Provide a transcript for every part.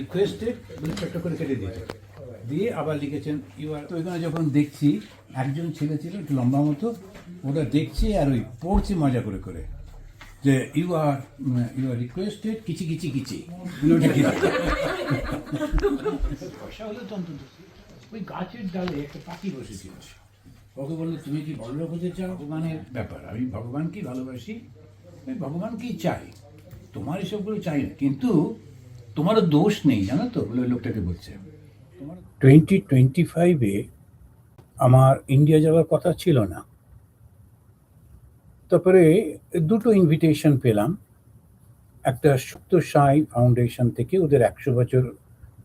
Requested বলে ছোট্ট করে কেটে দিয়েছে। দিয়ে আবার লিখেছেন ইউআর তো এখানে যখন দেখছি একজন ছেলে ছিল একটু লম্বা মতো ওটা দেখছে আর ওই পড়ছে মজা করে করে। যে you are you are requested কিচি কিচি কিচি। মানে কি? বর্ষা হলে তো অন্তত ওই গাছের ডালে একটা পাখি বসেছিল। ওকে বলল তুমি কি বড়লোক হতে চাও? ভগবানের ব্যাপার আমি ভগবানকেই ভালোবাসি আমি ভগবানকেই চাই। তোমার এসবগুলো চাই না কিন্তু তোমারও দোষ নেই, জানো তো, বলে লোকটাকে বলছে। টোয়েন্টি টোয়েন্টি ফাইভে আমার ইন্ডিয়া যাওয়ার কথা ছিল না। তারপরে দুটো ইনভিটেশন পেলাম। একটা সুক্ত সাই ফাউন্ডেশন থেকে ওদের একশো বছর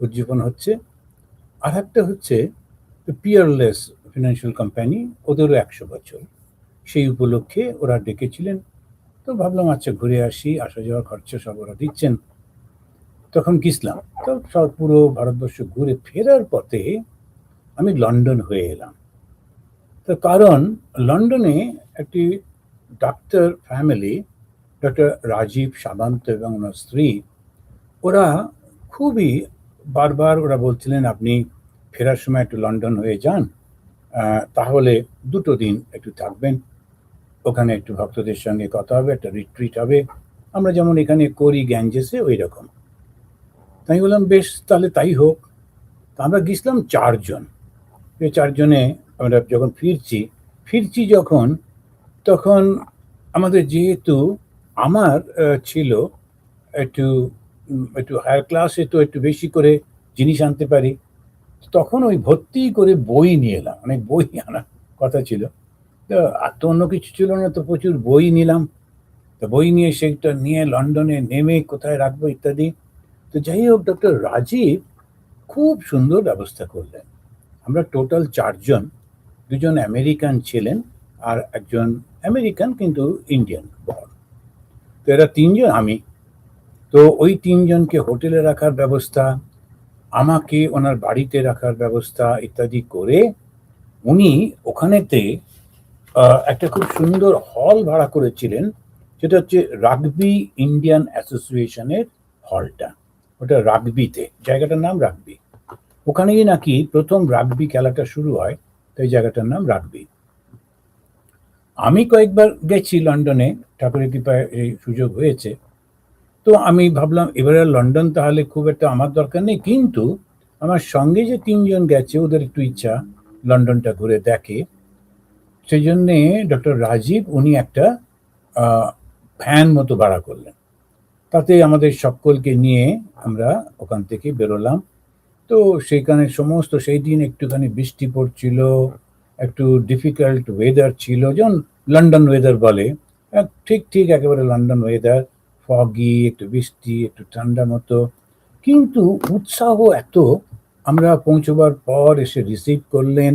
উদযাপন হচ্ছে, আর একটা হচ্ছে পিয়ারলেস ফিনান্সিয়াল কোম্পানি ওদেরও একশো বছর। সেই উপলক্ষে ওরা ডেকেছিলেন। তো ভাবলাম আচ্ছা ঘুরে আসি, আসা যাওয়ার খরচা সব ওরা দিচ্ছেন। তখন গেছিলাম তো সব পুরো ভারতবর্ষ ঘুরে ফেরার পথে আমি লন্ডন হয়ে এলাম। তো কারণ লন্ডনে একটি ডাক্তার ফ্যামিলি, ডক্টর রাজীব সাবান্ত এবং ওনার স্ত্রী, ওরা খুবই বারবার ওরা বলছিলেন, আপনি ফেরার সময় একটু লন্ডন হয়ে যান তাহলে দুটো দিন একটু থাকবেন। ওখানে একটু ভক্তদের সঙ্গে কথা হবে, একটা রিট্রিট হবে। আমরা যেমন এখানে করি, গ্যাঞ্জেসে ওই রকম। তাই বললাম, বেশ, তাহলে তাই হোক। আমরা গেছিলাম চারজন। এই চারজনে আমরা যখন ফিরছি ফিরছি যখন, তখন আমাদের যেহেতু আমার ছিল একটু একটু হায়ার ক্লাসে তো একটু বেশি করে জিনিস আনতে পারি, তখন ওই ভর্তি করে বই নিয়ে এলাম। অনেক বই আনার কথা ছিল। তো আর তো অন্য কিছু ছিল না, তো প্রচুর বই নিলাম। তো বই নিয়ে সেটা নিয়ে লন্ডনে নেমে কোথায় রাখব ইত্যাদি। তো যাই হোক ডক্টর রাজীব খুব সুন্দর ব্যবস্থা করলেন। আমরা টোটাল চারজন, দুজন আমেরিকান ছিলেন আর একজন আমেরিকান কিন্তু ইন্ডিয়ান বর্ন তো এরা তিনজন আমি। তো ওই তিনজনকে হোটেলে রাখার ব্যবস্থা, আমাকে ওনার বাড়িতে রাখার ব্যবস্থা ইত্যাদি করে উনি ওখানেতে একটা খুব সুন্দর হল ভাড়া করেছিলেন, সেটা হচ্ছে রাগবি ইন্ডিয়ান অ্যাসোসিয়েশনের হলটা ওটা রাগবিতে, জায়গাটার নাম রাগবি। ওখানেই নাকি প্রথম রাগবি খেলাটা শুরু হয় তাই জায়গাটার নাম রাগবি। আমি কয়েকবার গেছি লন্ডনে, ঠাকুরের কৃপায় এই সুযোগ হয়েছে। তো আমি ভাবলাম, এবারে লন্ডন তাহলে খুব একটা আমার দরকার নেই, কিন্তু আমার সঙ্গে যে তিনজন গেছে, ওদের একটু ইচ্ছা লন্ডনটা ঘুরে দেখে। সেই জন্যে ডক্টর রাজীব, উনি একটা ভ্যান মতো ভাড়া করলেন। তাতে আমাদের সকলকে নিয়ে আমরা ওখান থেকে বেরোলাম। তো সেখানে সমস্ত সেই দিন একটুখানি বৃষ্টি পড়ছিল, একটু ডিফিকাল্ট ওয়েদার ছিল, যেমন লন্ডন ওয়েদার বলে। ঠিক ঠিক একেবারে লন্ডন ওয়েদার ফগি একটু বৃষ্টি, একটু ঠান্ডা মতো। কিন্তু উৎসাহ এত, আমরা পৌঁছবার পর এসে রিসিভ করলেন,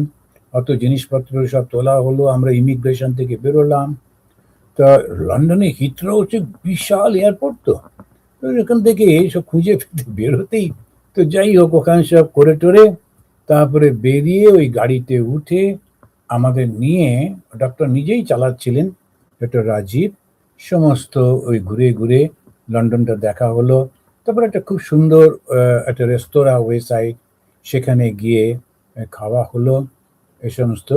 অত জিনিসপত্র সব তোলা হলো, আমরা ইমিগ্রেশন থেকে বেরোলাম। তা লন্ডনে হিথ্রো হচ্ছে বিশাল এয়ারপোর্ট তো। এখান থেকে এইসব খুঁজে পেতে বেরোতেই তো যাই হোক, ওখানে সব করে টোরে তারপরে বেরিয়ে ওই গাড়িতে উঠে আমাদের নিয়ে ডক্টর নিজেই চালাচ্ছিলেন ডক্টর রাজীব। সমস্ত ওই ঘুরে ঘুরে লন্ডনটা দেখা হলো। তারপরে একটা খুব সুন্দর একটা রেস্তোরাঁ ওয়েসাইড সেখানে গিয়ে খাওয়া হলো। এ সমস্ত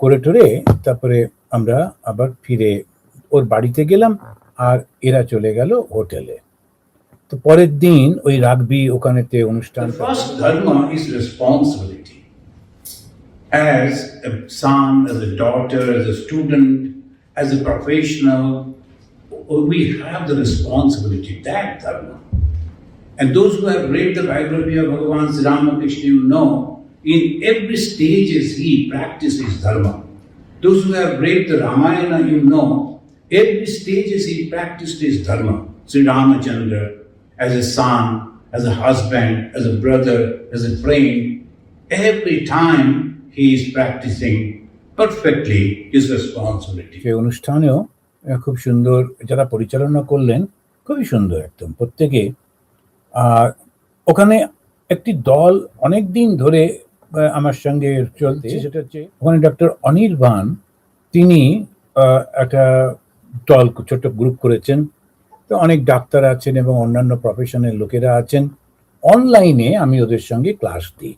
করে টোরে তারপরে আমরা আবার ফিরে ওর বাড়িতে গেলাম আর এরা চলে গেল হোটেলে তো পরের দিন ওই রাগবি ওখানেতে অনুষ্ঠান The first dharma is responsibility. As a son, as a daughter, as a student, as a professional, we have the responsibility, that dharma. And those who have read the biography of Bhagavan Sri Ramakrishna, you know, in every stages he practiced his dharma. Those who have read the Ramayana, you know, every stages he practiced his dharma. Sri Ramachandra, as a son, as a husband, as a brother, as a friend, every time he is practicing perfectly his responsibility. সেই অনুষ্ঠানেও আহ, খুব সুন্দর যারা পরিচালনা করলেন খুবই সুন্দর একদম প্রত্যেকে আর ওখানে একটি দল অনেক দিন ধরে আহ, আমার সঙ্গে চলছে সেটা হচ্ছে ওখানে ডক্টর অনির্বাণ তিনি একটা দল ছোট্ট গ্রুপ করেছেন। তো অনেক ডাক্তার আছেন এবং অন্যান্য প্রফেশনের লোকেরা আছেন। অনলাইনে আমি ওদের সঙ্গে ক্লাস দিই।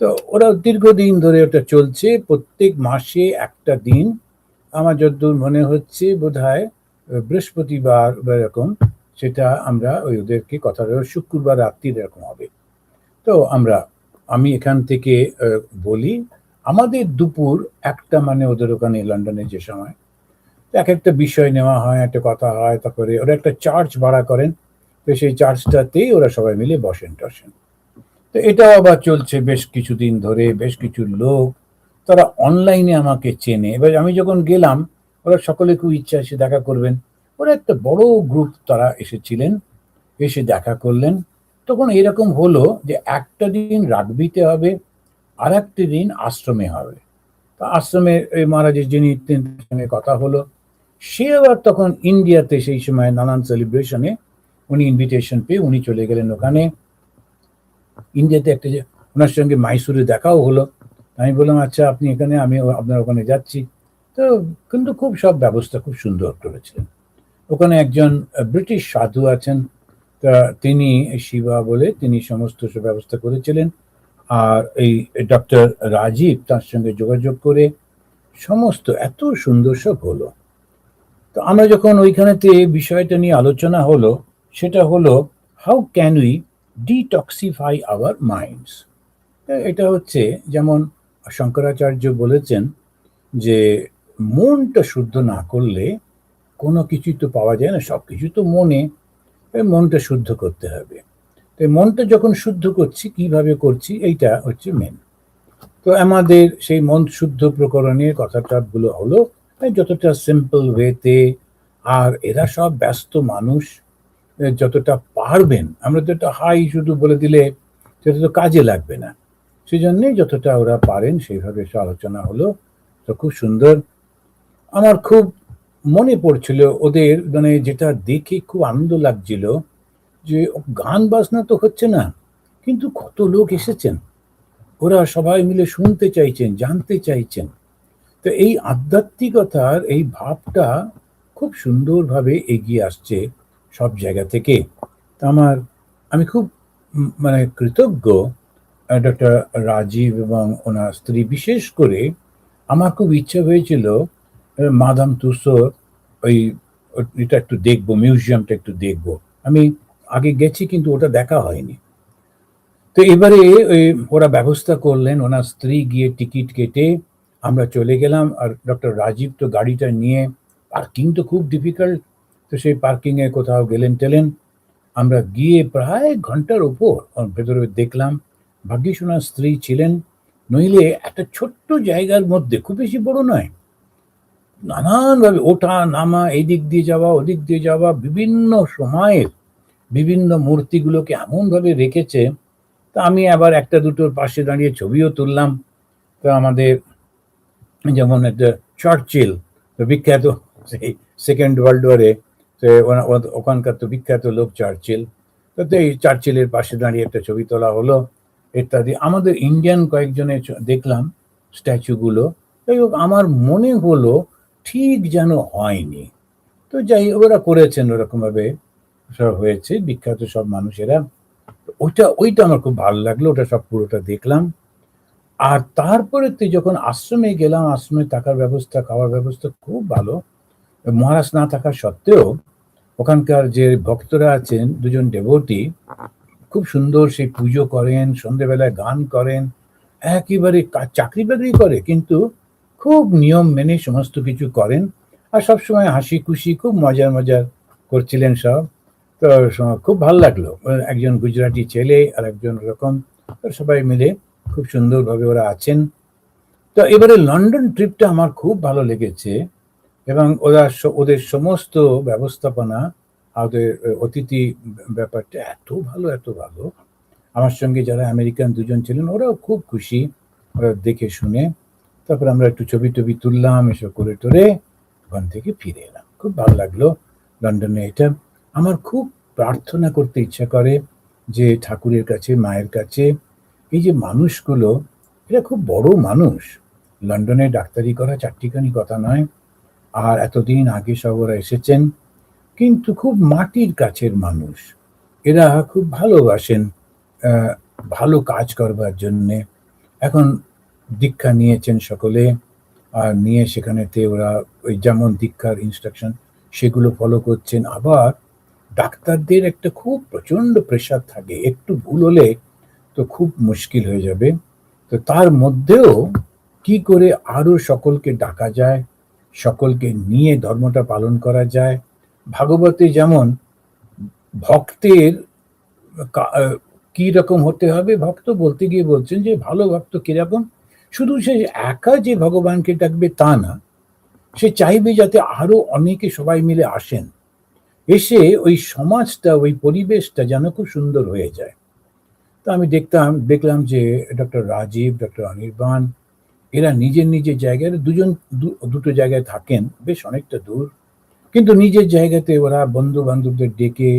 তো ওরা দীর্ঘদিন ধরে ওটা চলছে। প্রত্যেক মাসে একটা দিন। আমার যতদূর মনে হচ্ছে বোধ হয় বৃহস্পতিবার বা এরকম সেটা আমরা ওই ওদেরকে কথা শুক্রবার রাত্রির এরকম হবে। তো আমরা আমি এখান থেকে বলি, আমাদের দুপুর একটা মানে ওদের ওখানে লন্ডনে যে সময়। এক একটা বিষয় নেওয়া হয়, একটা কথা হয়, তারপরে ওরা একটা চার্চ ভাড়া করেন। তো সেই চার্চটাতেই ওরা সবাই মিলে বসেন টসেন। তো এটাও আবার চলছে বেশ কিছুদিন ধরে, বেশ কিছু লোক, তারা অনলাইনে আমাকে চেনে। এবার আমি যখন গেলাম, ওরা সকলে খুব ইচ্ছা এসে দেখা করবেন। ওরা একটা বড় গ্রুপ তারা এসেছিলেন, এসে দেখা করলেন। তখন এরকম হলো যে একটা দিন রাগবিতে হবে আর একটা দিন আশ্রমে হবে। তা আশ্রমে মহারাজের যিনি সঙ্গে কথা হলো। সে আবার তখন ইন্ডিয়াতে সেই সময় নানান সেলিব্রেশনে উনি ইনভিটেশন পেয়ে উনি চলে গেলেন ওখানে। ইন্ডিয়াতে একটা ওনার সঙ্গে মাইসুরে দেখাও হলো। আমি বললাম আচ্ছা আপনি এখানে আমি আপনার ওখানে যাচ্ছি। তো কিন্তু খুব সব ব্যবস্থা খুব সুন্দর করেছিলেন। ওখানে একজন ব্রিটিশ সাধু আছেন তিনি, শিবা বলে তিনি সমস্ত ব্যবস্থা করেছিলেন। আর এই ডক্টর রাজীব তার সঙ্গে যোগাযোগ করে সমস্ত, এত সুন্দর সব হলো। তো আমরা যখন ওইখানেতে বিষয়টা নিয়ে আলোচনা হলো, সেটা হলো how can we detoxify our minds এটা হচ্ছে যেমন শঙ্করাচার্য বলেছেন যে, মনটা শুদ্ধ না করলে কোনো কিছুই তো পাওয়া যায় না সব কিছু তো মনে। মনটা শুদ্ধ করতে হবে। তো মনটা যখন শুদ্ধ করছি, কীভাবে করছি, এইটা হচ্ছে মেন তো আমাদের সেই মন শুদ্ধ প্রকরণের কথাটা গুলো হলো। যতটা সিম্পল ওয়েতে আর এরা সব ব্যস্ত মানুষ যতটা পারবেন, আমরা তো একটা হাই শুধু বলে দিলে সেটা তো কাজে লাগবে না। সেই জন্যে যতটা ওরা পারেন, সেইভাবে আলোচনা হলো। তো খুব সুন্দর। আমার খুব মনে পড়ছিল ওদের মানে যেটা দেখে খুব আনন্দ লাগছিল যে গান বাজনা তো হচ্ছে না, কিন্তু কত লোক এসেছেন। ওরা সবাই মিলে শুনতে চাইছেন, জানতে চাইছেন। তো এই আধ্যাত্মিকতার এই ভাবটা খুব সুন্দরভাবে এগিয়ে আসছে সব জায়গা থেকে। তা আমার, আমি খুব মানে কৃতজ্ঞ ডক্টর রাজীব এবং ওনার স্ত্রী বিশেষ করে। আমার খুব ইচ্ছা হয়েছিল মাদাম তুসোর ওই এটা একটু দেখব, মিউজিয়ামটা একটু দেখব। আমি আগে গেছি, কিন্তু ওটা দেখা হয়নি। তো এবারে ওই, ওরা ব্যবস্থা করলেন, ওনার স্ত্রী গিয়ে টিকিট কেটে আমরা চলে গেলাম, আর ডক্টর রাজীব তো গাড়িটা নিয়ে, পার্কিং তো খুব ডিফিকাল্ট, তো সেই পার্কিংয়ে কোথাও গেলেন টেলেন। আমরা গিয়ে প্রায় ঘণ্টার ওপর ভেতরে দেখলাম, ভাগ্যিস ওনার স্ত্রী ছিলেন, নইলে একটা ছোট্ট জায়গার মধ্যে, খুব বেশি বড় নয় নানানভাবে ওঠা, নামা, এদিক দিয়ে যাওয়া, ওদিক দিয়ে যাওয়া, বিভিন্ন সময়ের বিভিন্ন মূর্তিগুলোকে এমনভাবে রেখেছে। তা আমি আবার একটা দুটোর পাশে দাঁড়িয়ে ছবিও তুললাম। তো আমাদের যেমন একটা চার্চিল বিখ্যাত সেই সেকেন্ড ওয়ার্ল্ড ওয়ারে ওখানকার তো বিখ্যাত লোক চার্চিল। তো এই চার্চিলের পাশে দাঁড়িয়ে একটা ছবি তোলা হলো, ইত্যাদি। আমাদের ইন্ডিয়ান কয়েকজনের দেখলাম স্ট্যাচুগুলো। যাই হোক, আমার মনে হলো ঠিক যেন হয়নি। তো যাই, ওরা করেছেন ওরকমভাবে, সব হয়েছে, বিখ্যাত সব মানুষেরা। ওইটা ওইটা আমার খুব ভালো লাগল, ওটা সব পুরোটা দেখলাম। আর তারপরে তুই যখন আশ্রমে গেলাম, আশ্রমে থাকার ব্যবস্থা, খাওয়ার ব্যবস্থা খুব ভালো। মহারাজ না থাকা সত্ত্বেও ওখানকার যে ভক্তরা আছেন, দুজন ডেভোটি খুব সুন্দর সেই পুজো করেন, সন্ধেবেলায় গান করেন, একেবারে চাকরি বাকরি করে, কিন্তু খুব নিয়ম মেনে সমস্ত কিছু করেন আর সবসময় হাসি খুশি খুব মজার মজার করছিলেন সব। তো খুব ভালো লাগল। একজন গুজরাটি ছেলে আর একজন রকম সবাই মিলে খুব সুন্দরভাবে ওরা আছেন। তো এবারে লন্ডন ট্রিপটা আমার খুব ভালো লেগেছে এবং ওরা ওদের সমস্ত ব্যবস্থাপনা, ওদের অতিথি ব্যাপারটা এত ভালো এত ভালো। আমার সঙ্গে যারা আমেরিকান দুজন ছিলেন, ওরাও খুব খুশি। ওরা দেখে শুনে তারপর আমরা একটু ছবি টবি তুললাম, এসব করে টোরে ওখান থেকে ফিরে এলাম। খুব ভালো লাগল লন্ডনে এটা। আমার খুব প্রার্থনা করতে ইচ্ছা করে যে ঠাকুরের কাছে, মায়ের কাছে, এই যে মানুষগুলো, এরা খুব বড় মানুষ। লন্ডনে ডাক্তারি করা চারটিখানি কথা নয়। আর এতদিন আগে সব ওরা এসেছেন। কিন্তু খুব মাটির কাছের মানুষ। এরা খুব ভালোবাসেন ভালো কাজ করবার জন্যে। এখন দীক্ষা নিয়েছেন সকলে, আর নিয়ে সেখানেতে ওরা ওই যেমন দীক্ষার ইনস্ট্রাকশন সেগুলো ফলো করছেন। আবার ডাক্তারদের একটা খুব প্রচণ্ড প্রেশার থাকে, একটু ভুল হলে তো খুব মুশকিল হয়ে যাবে। তো তার মধ্যেও কি করে আরও সকলকে ডাকা যায়, সকলকে নিয়ে ধর্মটা পালন করা যায়? ভাগবতে যেমন ভক্তের কি রকম হতে হবে? ভক্ত বলতে গিয়ে বলছেন যে ভালো ভক্ত কীরকম? শুধু সে একা যে ভগবানকে ডাকবে তা না, সে চাইবে যাতে আরও অনেকে সবাই মিলে আসেন। এসে ওই সমাজটা, ওই পরিবেশটা যেন খুব সুন্দর হয়ে যায়। তো আমি দেখতাম, দেখলাম যে ডক্টর রাজীব, ডক্টর অনির্বাণ, এরা নিজের নিজের জায়গায়, দুজন দুটো জায়গায় থাকেন, বেশ অনেকটা দূর। কিন্তু নিজের জায়গাতে ওরা বন্ধু বান্ধবদের ডেকে,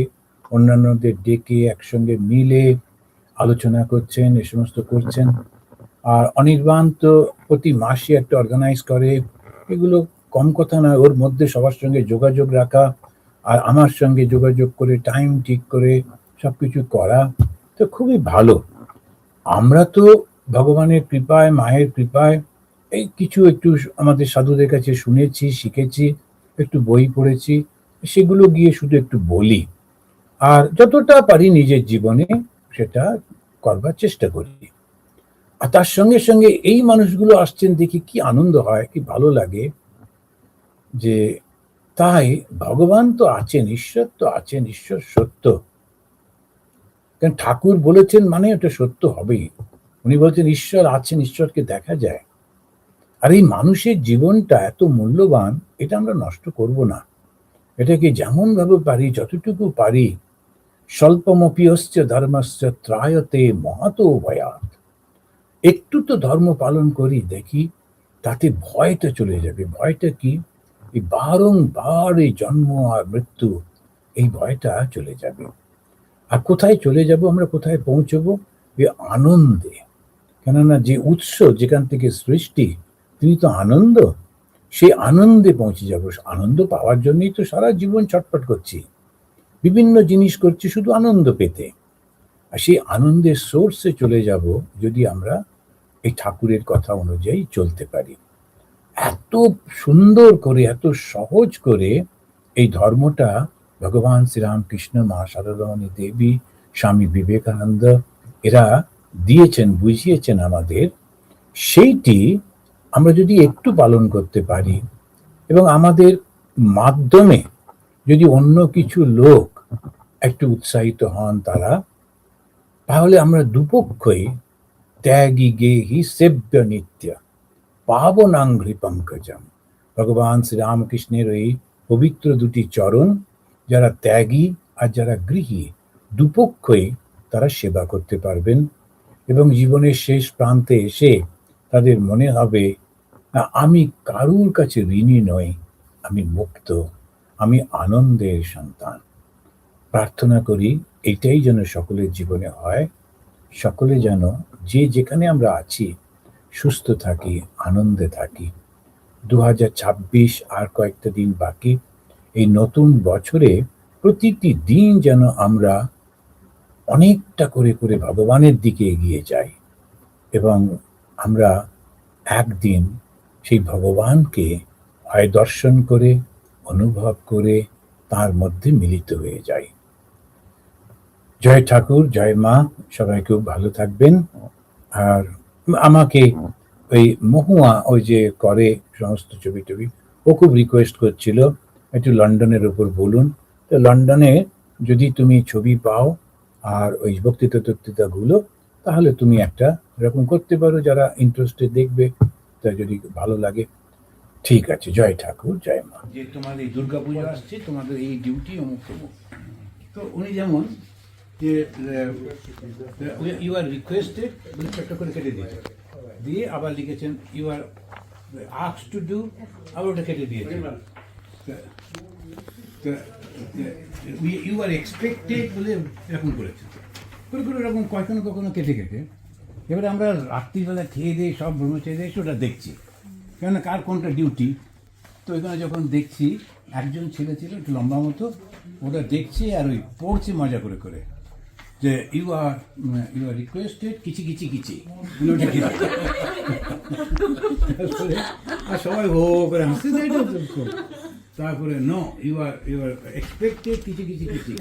অন্যান্যদের ডেকে একসঙ্গে মিলে আলোচনা করছেন, এ সমস্ত করছেন। আর অনির্বাণ তো প্রতি মাসে একটা অর্গানাইজ করে। এগুলো কম কথা নয়, ওর মধ্যে সবার সঙ্গে যোগাযোগ রাখা আর আমার সঙ্গে যোগাযোগ করে টাইম ঠিক করে সবকিছু করা তো খুবই ভালো। আমরা তো ভগবানের কৃপায়, মায়ের কৃপায় এই কিছু একটু আমাদের সাধুদের কাছে শুনেছি, শিখেছি, একটু বই পড়েছি, সেগুলো গিয়ে শুধু একটু বলি। আর যতটা পারি নিজের জীবনে সেটা করবার চেষ্টা করি। আর তার সঙ্গে সঙ্গে এই মানুষগুলো আসছেন দেখি কি আনন্দ হয়, কি ভালো লাগে যে তাই ভগবান তো আছেন, ঈশ্বর তো আছেন, ঈশ্বর সত্য। কারণ ঠাকুর বলেছেন মানে ওটা সত্য হবেই। উনি বলছেন, ঈশ্বর আছেন, ঈশ্বরকে দেখা যায়। আর এই মানুষের জীবনটা এত মূল্যবান, এটা আমরা নষ্ট করব না। এটাকে যেমন ভাবে পারি, যতটুকু পারি স্বল্পমপিয়শ্চ ধর্মশ্চ ত্রায়তে মহাতো ভয়াত। একটু তো ধর্ম পালন করি, দেখি তাতে ভয়টা চলে যাবে। ভয়টা কি? এই বারংবার এই জন্ম আর মৃত্যু, এই ভয়টা চলে যাবে। আর কোথায় চলে যাব আমরা? কোথায় পৌঁছবো? এই আনন্দে। কেননা যে উৎস যেখান থেকে সৃষ্টি, তিনি তো আনন্দ। সেই আনন্দে পৌঁছে যাব। আনন্দ পাওয়ার জন্যই তো সারা জীবন ছটফট করছি। বিভিন্ন জিনিস করছি শুধু আনন্দ পেতে। আর সেই আনন্দের সোর্সে চলে যাব যদি আমরা এই ঠাকুরের কথা অনুযায়ী চলতে পারি। এত সুন্দর করে, এত সহজ করে এই ধর্মটা ভগবান শ্রীরামকৃষ্ণ মা সারদামণি দেবী, স্বামী বিবেকানন্দ এরা দিয়েছেন, বুঝিয়েছেন আমাদের। সেইটি আমরা যদি একটু পালন করতে পারি এবং আমাদের মাধ্যমে যদি অন্য কিছু লোক একটু উৎসাহিত হন তারা, তাহলে আমরা দুপক্ষই ত্যাগী গেহি সেব্য নিত্য পাবনাঙ্ঘ্রি পঙ্কজম ভগবান শ্রীরামকৃষ্ণের ওই পবিত্র দুটি চরণ যারা ত্যাগী আর যারা গৃহী, দুপক্ষই তারা সেবা করতে পারবেন। এবং জীবনের শেষ প্রান্তে এসে তাদের মনে হবে, না, আমি কারুর কাছে ঋণী নই, আমি মুক্ত, আমি আনন্দের সন্তান। প্রার্থনা করি, এটাই যেন সকলের জীবনে হয়, সকলে যেন যে যেখানে আমরা আছি, সুস্থ থাকি, আনন্দে থাকি। দু আর কয়েকটা দিন বাকি। এই নতুন বছরে প্রতিটি দিন যেন আমরা অনেকটা করে করে ভগবানের দিকে এগিয়ে যাই এবং আমরা একদিন সেই ভগবানকে হয় দর্শন করে, অনুভব করে তার মধ্যে মিলিত হয়ে যাই। জয় ঠাকুর, জয় মা, সবাই খুব ভালো থাকবেন। আর আমাকে ওই মহুয়া ওই যে করে সমস্ত ছবি টবি ও খুব রিকোয়েস্ট করছিল একটু লন্ডনের উপর বলুন। তো লন্ডনে যদি তুমি ছবি পাও আর ওই বক্তৃতা টক্তৃতাগুলো তাহলে তুমি একটা এরকম করতে পারো যারা ইন্টারেস্টে দেখবে তা যদি ভালো লাগে। ঠিক আছে জয় ঠাকুর জয় মা। যে তোমার এই দুর্গা পুজো আসছে তোমাদের এই ডিউটি অমুক তো উনি যেমন যে ইউ আর রিকোয়েস্টেড বলে করে কেটে দিয়েছে। দিয়ে আবার লিখেছেন ইউ আর আক্স টু ডু আবার ওটা কেটে দিয়েছে। ইউ আর এক্সপেক্টেড বলে এরকম করেছে। করে করে এরকম কখনো কখনো কেটে কেটে। এবারে আমরা রাত্রিবেলা খেয়ে দিয়ে সব ভ্রমণ ব্রহ্মচারী এসে ওটা দেখছি। কেন কার কোনটা ডিউটি তো এখানে যখন দেখছি, একজন ছেলে ছিল, একটু লম্বা মতো, ওটা দেখছি আর ওই পড়ছে মজা করে করে। যে you are you are requested কিচি কিচি। কিচি কি হয়? তারপরে, আর সবাই হো করে হাসতে তো। তারপরে no you are you are expected কিছু কিছু কিছু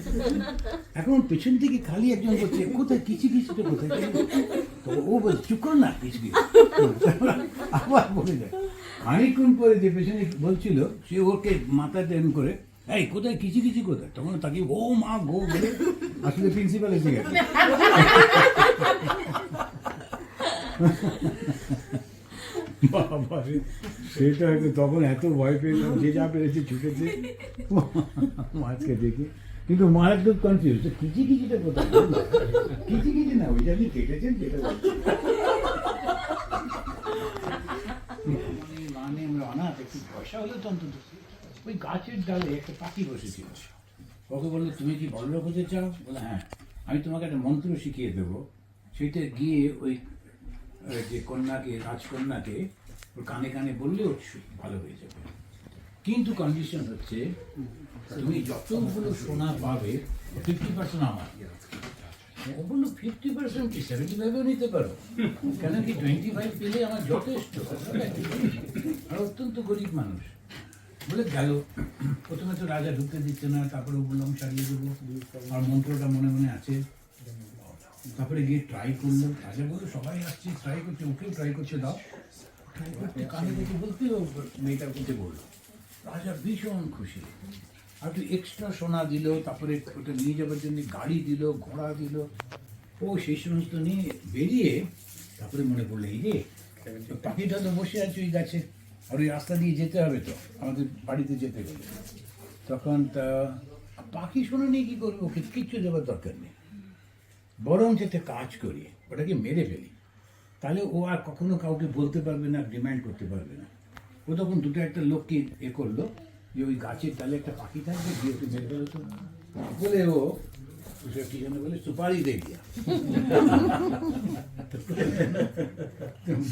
এখন পেছন থেকে খালি একজন বলছে, কোথায় কিছু কিছুটা কোথায় তো ও বল চুপ কর না কিছু আবার বলে যায় অনেকক্ষণ পরে যে পেছনে বলছিল, সে ওকে মাথা টেন করে এই, কোথায়? কিছু কিছু কোথায়? তখন তাকে, ও মা, গো বলে আসলে প্রিন্সিপাল এসে গেছে। সেটা হয়তো তখন এত ভয় পেয়েছিলাম, যে যা পেরেছে ছুটেছে। মাকে দেখে। কিন্তু মা একদম কনফিউজ কিচি কিচিটা কোথায়? কিচি কিচি না, ওইটা আপনি কেটেছেন যেটা মানে আমরা অনাথ, একটু পয়সা হলে তো অন্তত। ওই গাছের ডালে একটা পাখি বসেছিল। ওকে বলল, তুমি কি বড়লোক হতে চাও? বলে হ্যাঁ আমি তোমাকে একটা মন্ত্র শিখিয়ে দেবো। সেটা গিয়ে ওই যে কন্যাকে, রাজকন্যাকে ওর কানে কানে বললে ও ভালো হয়ে যাবে। কিন্তু কন্ডিশন হচ্ছে, তুমি যতগুলো সোনা পাবে ফিফটি পার্সেন্ট আমার। ও বলল ফিফটি পার্সেন্ট কি সেভেন্টি ফাইভও নিতে পারো? কেন কি টোয়েন্টি ফাইভ পেলে আমার যথেষ্ট? আর অত্যন্ত গরিব মানুষ। বলে গেল প্রথমে তো রাজা ঢুকতে দিচ্ছে না, তারপরে বললাম সারিয়ে দেবো। আর মন্ত্রটা মনে মনে আছে। তারপরে গিয়ে ট্রাই করল। রাজা বলল, সবাই আসছে ট্রাই করছে, ওকেও ট্রাই করছে, দাও। ট্রাই করতে কানে দেখে বলতে মেয়েটার করতে বলল। রাজা ভীষণ খুশি। আর একটু এক্সট্রা সোনা দিল, তারপরে ওটা নিয়ে যাবার জন্য গাড়ি দিল, ঘোড়া দিল। ও সেই সমস্ত নিয়ে বেরিয়ে তারপরে মনে পড়ল, এই রে, পাখিটা তো বসে আছে ওই গাছে। আর ওই রাস্তা দিয়ে যেতে হবে তো, আমাদের বাড়িতে যেতে গেলে তখন তা পাখি শোনা নিয়ে কী করব? ওকে কিচ্ছু দেওয়ার দরকার নেই। বরং যেতে কাজ করি, ওটাকে মেরে ফেলি। তাহলে ও আর কখনো কাউকে বলতে পারবে না, ডিমান্ড করতে পারবে না। ও তখন দুটো একটা লোককে এ করল, যে ওই গাছের ডালে একটা পাখি থাকবে গিয়ে ওকে মেরে ফেলো তো। বলে ও কি বলে, সুপারি দে দিয়া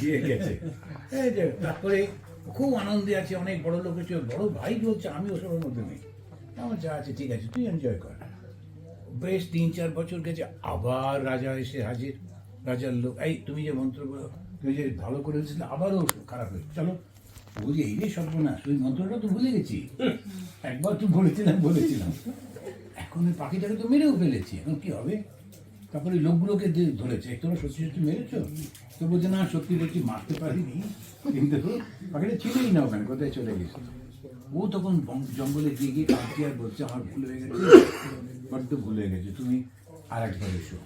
গিয়ে গেছে। তারপরে খুব আনন্দে আছে, অনেক বড় লোক আছে বড় ভাই বলছে আমি ওসবের মধ্যে নেই। আমার যা আছে, ঠিক আছে, তুই এনজয় কর। বেশ তিন চার বছর গেছে, আবার রাজা এসে হাজির, রাজার লোক, এই তুমি যে মন্ত্রগুলো তুমি যে ভালো করে দিয়েছিলে আবারও খারাপ হয়েছে চলো বুঝি এই রে সর্বনাশ, ওই মন্ত্রটা তো ভুলে গেছি। একবার তো বলেছিলাম বলেছিলাম। এখন ওই পাখিটাকে তো মেরেও ফেলেছি, এখন কি হবে? তারপরে লোকগুলোকে ধরেছে তোমরা সত্যি সত্যি মেরেছো? তো বলছে না সত্যি সত্যি মারতে পারিনি, কিন্তু পাখিটা ছিলই না ওখানে, কোথায় চলে গেছে। ও তখন জঙ্গলে গিয়ে গিয়ে কাঁদছে আর বলছে, আমার ভুল হয়ে গেছে, বড্ড ভুল হয়ে গেছে, তুমি আর একবার এসো।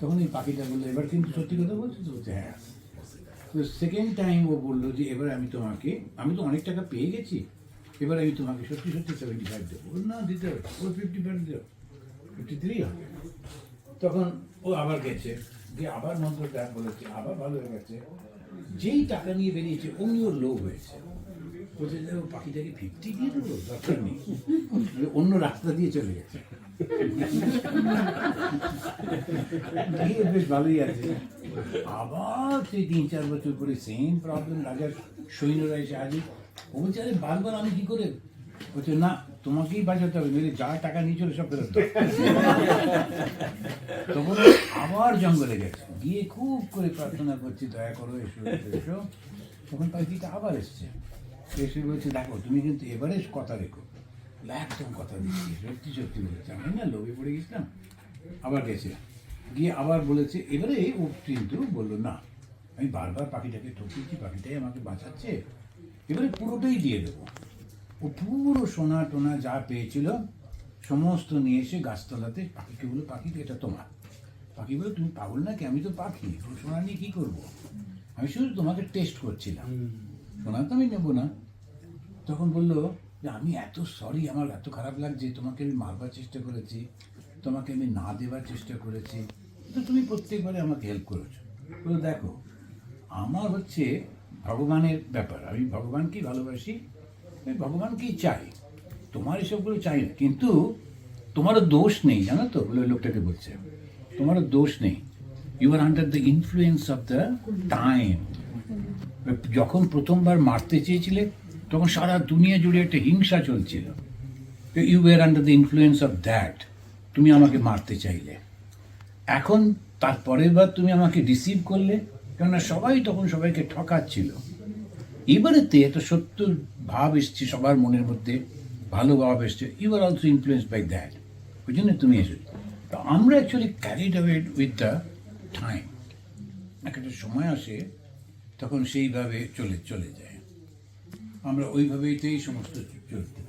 তখন এই পাখিটা বলল, এবার কিন্তু সত্যি কথা বলছো? তো বলছে হ্যাঁ। তো সেকেন্ড টাইম ও বলল যে, এবার আমি তোমাকে, আমি তো অনেক টাকা পেয়ে গেছি, এবার আমি তোমাকে সত্যি সত্যি সেভেন্টি ফাইভ দেবো না, দিতে হবে ও ফিফটি ফাইভ দেবো ফিফটি থ্রি হবে। তখন ও আবার গেছে। গিয়ে আবার মন্ত্রটা বলেছে আবার ভালো হয়ে গেছে, যেই টাকা নিয়ে বেরিয়েছে অমনি ওর লোভ হয়েছে। বলছে যে পাখিটাকে ফিফটি দিয়ে দেবো, দরকার নেই। অন্য রাস্তা দিয়ে চলে গেছে। বেশ ভালোই আছে। আবার সেই তিন চার বছর পরে সেম প্রবলেম রাজার সৈন্যরা এসে হাজির। ও বলছে, আরে বারবার আমি কি করে? বলছে, না তোমাকেই বাঁচাতে হবে নইলে যা টাকা নিয়ে চলে সব ফেরত তখন আবার জঙ্গলে গেছে। গিয়ে খুব করে প্রার্থনা করছি দয়া করো এসো এসো, তখন পাখিটা আবার এসছে। এসে বলছে দেখো তুমি কিন্তু এবারে কথা রেখো। একদম কথা দিচ্ছি সত্যি সত্যি বলেছে। আমি না লোভে পড়ে গেছিলাম আবার গেছে। গিয়ে আবার বলেছে এবারে ও কিন্তু বলল না আমি বারবার পাখিটাকে ঠকিয়েছি পাখিটাই আমাকে বাঁচাচ্ছে। এবারে পুরোটাই দিয়ে দেবো। ও পুরো সোনা টোনা যা পেয়েছিল, সমস্ত নিয়ে এসে গাছতলাতে পাখিকে বলো পাখি, এটা তোমার। পাখি বলে তুমি পাগল নাকি? আমি তো পাখি পুরো সোনা নিয়ে কী করব? আমি শুধু তোমাকে টেস্ট করছিলাম। সোনা তো আমি নেব না। তখন বলল যে আমি এত সরি আমার এত খারাপ লাগছে, তোমাকে আমি মারবার চেষ্টা করেছি, তোমাকে আমি না দেওয়ার চেষ্টা করেছি তো তুমি প্রত্যেকবারে আমাকে হেল্প করেছ। বলো দেখো, আমার হচ্ছে ভগবানের ব্যাপার, আমি ভগবানকেই ভালোবাসি আমি কি চাই? তোমার এসবগুলো চাই না। কিন্তু তোমারও দোষ নেই, জানো তো, বলে লোকটাকে বলছে। তোমারও দোষ নেই। You are under the influence of the time যখন প্রথমবার মারতে চেয়েছিলে, তখন সারা দুনিয়া জুড়ে একটা হিংসা চলছিল। You were under the influence of that তুমি আমাকে মারতে চাইলে। এখন তারপরের বার তুমি আমাকে রিসিভ করলে, কেননা সবাই তখন সবাইকে ঠকাচ্ছিল। এবারেতে একটা সত্য ভাব এসছে, সবার মনের মধ্যে ভালো ভাব এসছে you are also influence by that ওই জন্য তুমি এসো তো আমরা actually carried away with the time একটা সময় আসে, তখন সেইভাবে চলে চলে যায়। আমরা ওইভাবেইতেই সমস্ত চলতে